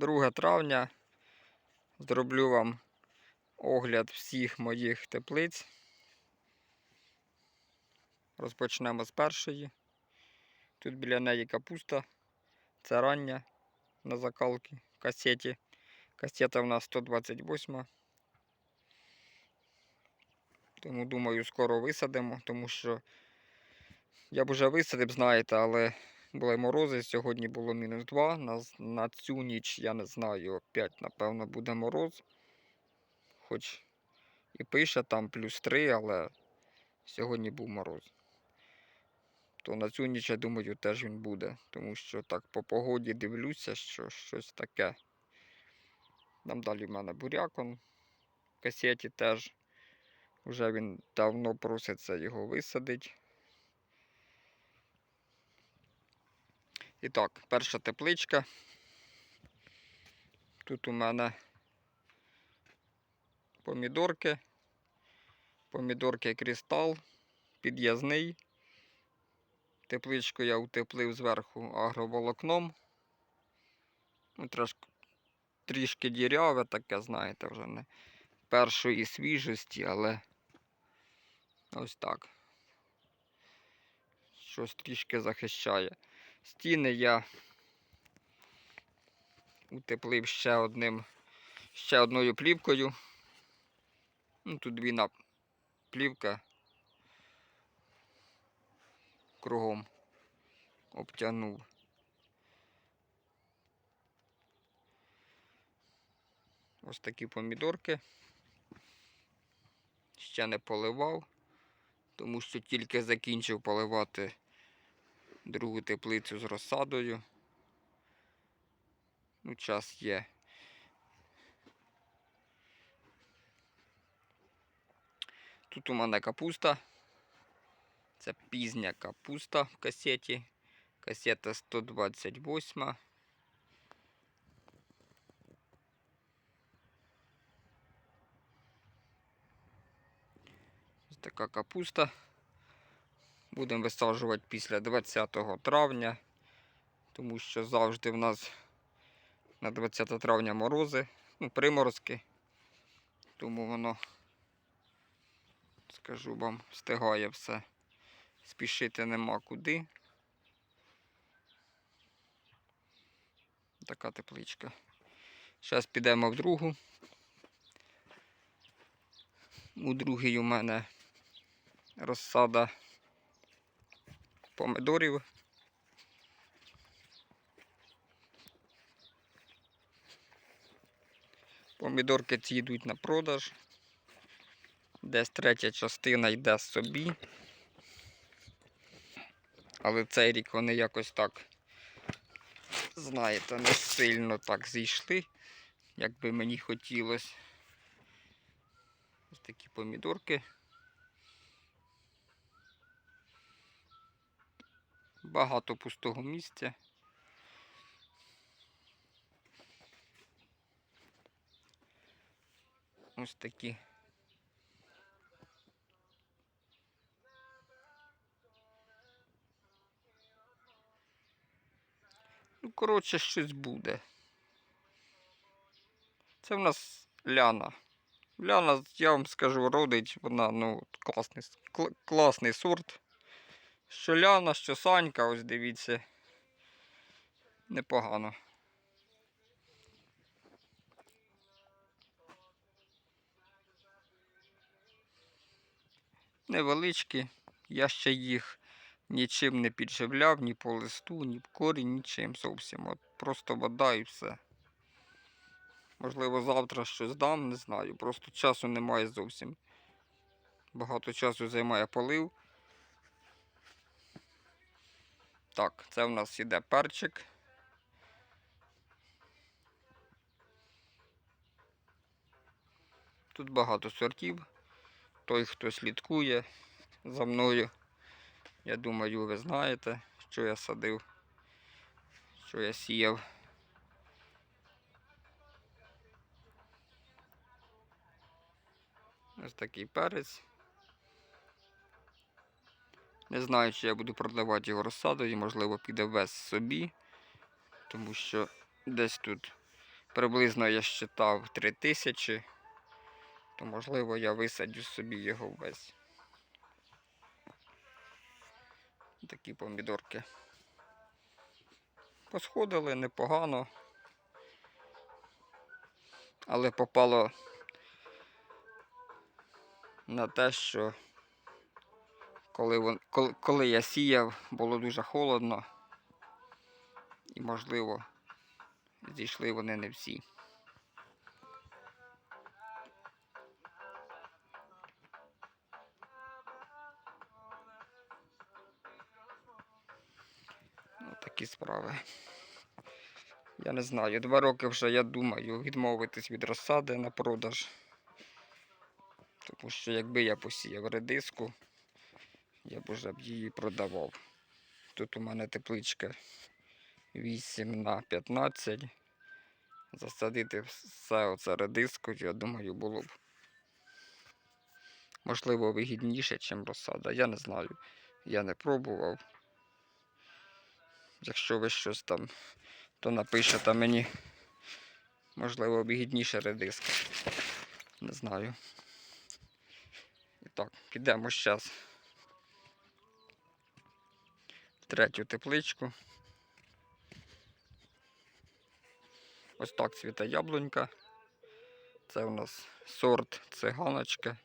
2 травня. Зроблю вам огляд всіх моїх теплиць. Розпочнемо з першої. Тут біля неї капуста. Це рання на закалки касеті. Касета в нас 128. Тому думаю, скоро висадимо, тому що я б уже висадив, знаєте, але були морози. Сьогодні було мінус 2. На, на цю ніч, я не знаю, опять, напевно, буде мороз. Хоч і пише там плюс 3, але сьогодні був мороз. То на цю ніч, я думаю, теж він буде. Тому що так по погоді дивлюся, що щось таке. Там далі в мене бурякон в касеті теж. Вже він давно проситься його висадити. І так, перша тепличка. Тут у мене помідорки. Помідорки кристал, під'язний. Тепличку я утеплив зверху агроволокном. Ну, трошки, трішки діряве таке, знаєте, вже не першої свіжості, але ось так. Щось трішки захищає. Стіни я утеплив ще одним, ще одною плівкою. Ну, тут двійна плівка кругом обтягнув. Ось такі помідорки. Ще не поливав, тому що тільки закінчив поливати другу теплицю з розсадою. Ну, час є. Тут у мене капуста. Це пізня капуста в касеті. Касета 128. Ось така капуста. Будемо висаджувати після 20 травня, тому що завжди в нас на 20 травня морози, ну, приморозки. Тому воно, скажу вам, встигає все. Спішити нема куди. Така тепличка. Зараз підемо в другу. У другій у мене розсада помидорів. Помідорки ці йдуть на продаж. Десь третя частина йде собі. Але цей рік вони якось так, знаєте, не сильно так зійшли, як би мені хотілося. Ось такі помідорки. Багато пустого місця. Ось такі. Ну, коротше, щось буде. Це в нас ляна. Ляна, я вам скажу, родить, вона ну, класний, кл- класний сорт. Що що санька, ось дивіться. Непогано. Невеличкі. Я ще їх нічим не підживляв, ні по листу, ні в корінь, нічим зовсім. От просто вода і все. Можливо, завтра щось дам, не знаю. Просто часу немає зовсім. Багато часу займає полив. Так, це в нас іде перчик. Тут багато сортів. Той, хто слідкує за мною, я думаю, ви знаєте, що я садив, що я сіяв. Ось такий перець. Не знаю, чи я буду продавати його розсадою, можливо, піде вес собі, тому що десь тут приблизно я считав 3 тисячі, то можливо я висадю собі його весь. Такі помідорки. Посходили непогано. Але попало на те, що коли, вон, коли, коли я сіяв, було дуже холодно. І, можливо, зійшли вони не всі. Ну, такі справи. Я не знаю. Два роки вже я думаю відмовитись від розсади на продаж. Тому що якби я посіяв редиску, я б уже б її продавав. Тут у мене тепличка 8 на 15. Засадити все оце редискою, я думаю, було б можливо вигідніше, ніж розсада. Я не знаю. Я не пробував. Якщо ви щось там, то напишете мені. Можливо, вигідніше редиска. Не знаю. І так, підемо зараз третю тепличку. Ось так цвіте яблунька. Це у нас сорт циганочка.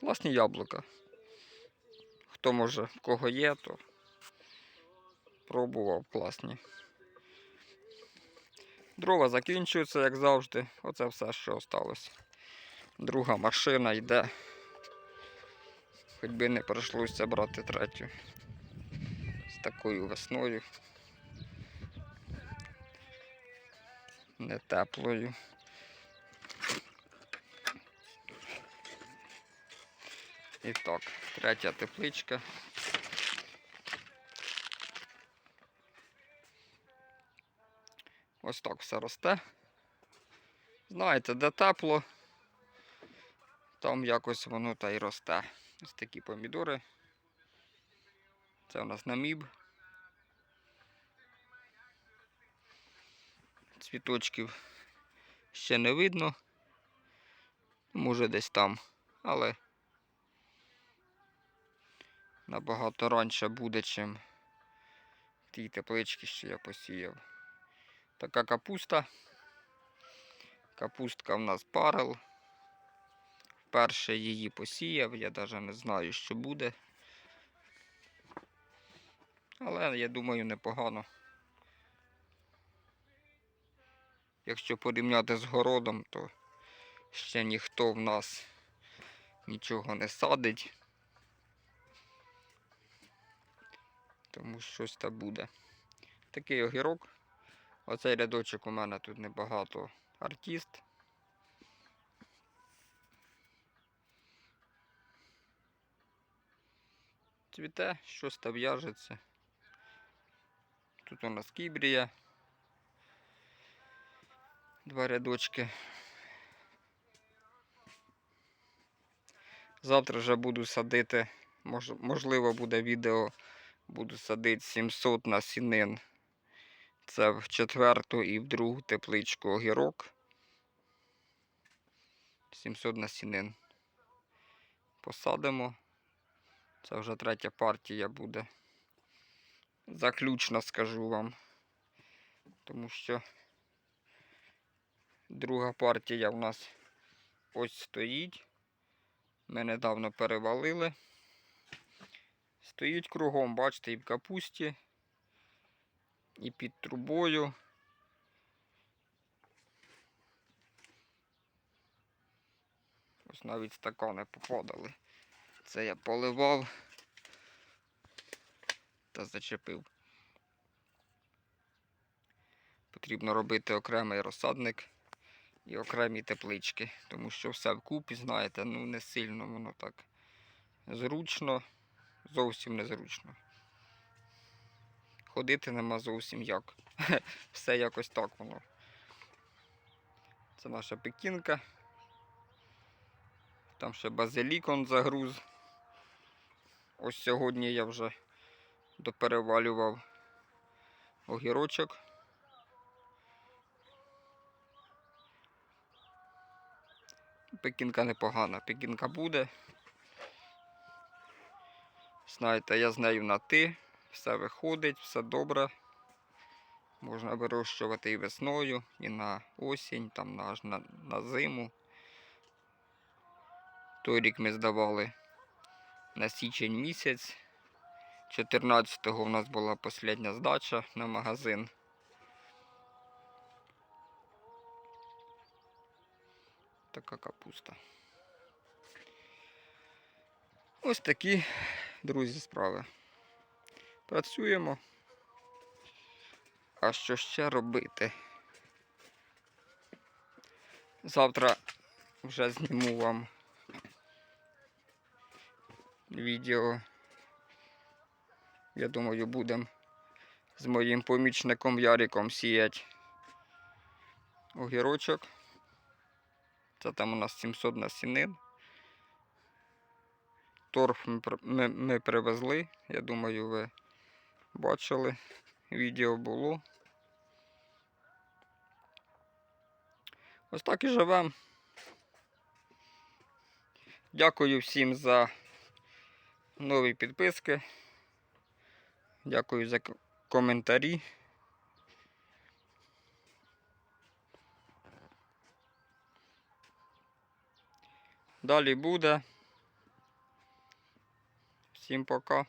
Класні яблука. Хто може, в кого є, то пробував класні. Дрова закінчуються, як завжди. Оце все, що осталось. Друга машина йде. Хоч би не прийшлося брати третю. З такою весною. Не теплою. І так, третя тепличка. Ось так все росте. Знаєте, де тепло, там якось воно та й росте. Ось такі помідори. Це у нас наміб. Цвіточків ще не видно. Може десь там, але набагато раніше буде, чим в тій тепличці, що я посіяв. Така капуста. Капустка в нас парел. Вперше її посіяв, я навіть не знаю, що буде. Але я думаю, непогано. Якщо порівняти з городом, то ще ніхто в нас нічого не садить. Тому щось та буде. Такий огірок. Оцей рядочок у мене тут небагато артист. Цвіте, щось та в'яжеться. Тут у нас кібрія. Два рядочки. Завтра вже буду садити, мож, можливо, буде відео, буду садити 700 насінин. Це в четверту і в другу тепличку огірок. 700 насінин. Посадимо. Це вже третя партія буде. Заключно скажу вам. Тому що друга партія в нас ось стоїть. Ми недавно перевалили. Стоїть кругом, бачите, і в капусті, і під трубою. Ось навіть стакани попадали. Це я поливав та зачепив. Потрібно робити окремий розсадник і окремі теплички, тому що все вкупі, знаєте, ну не сильно воно так зручно, зовсім незручно. Ходити нема зовсім як. Все якось так воно. Це наша пекінка. Там ще базилікон загруз. Ось сьогодні я вже доперевалював огірочок. Пекінка непогана, пекінка буде. Знаєте, я з нею на ти, все виходить, все добре. Можна вирощувати і весною, і на осінь, там на, на, на зиму. Той рік ми здавали на січень місяць. 14-го у нас була остання здача на магазин. Така капуста. Ось такі, друзі, справи. Працюємо. А що ще робити? Завтра вже зніму вам відео. Я думаю, будемо з моїм помічником Яриком сіяти огірочок. Це там у нас 700 насінин. Торф ми, ми, привезли. Я думаю, ви бачили. Відео було. Ось так і живемо. Дякую всім за нові підписки. Дякую за коментарі. Далі буде. Всім пока.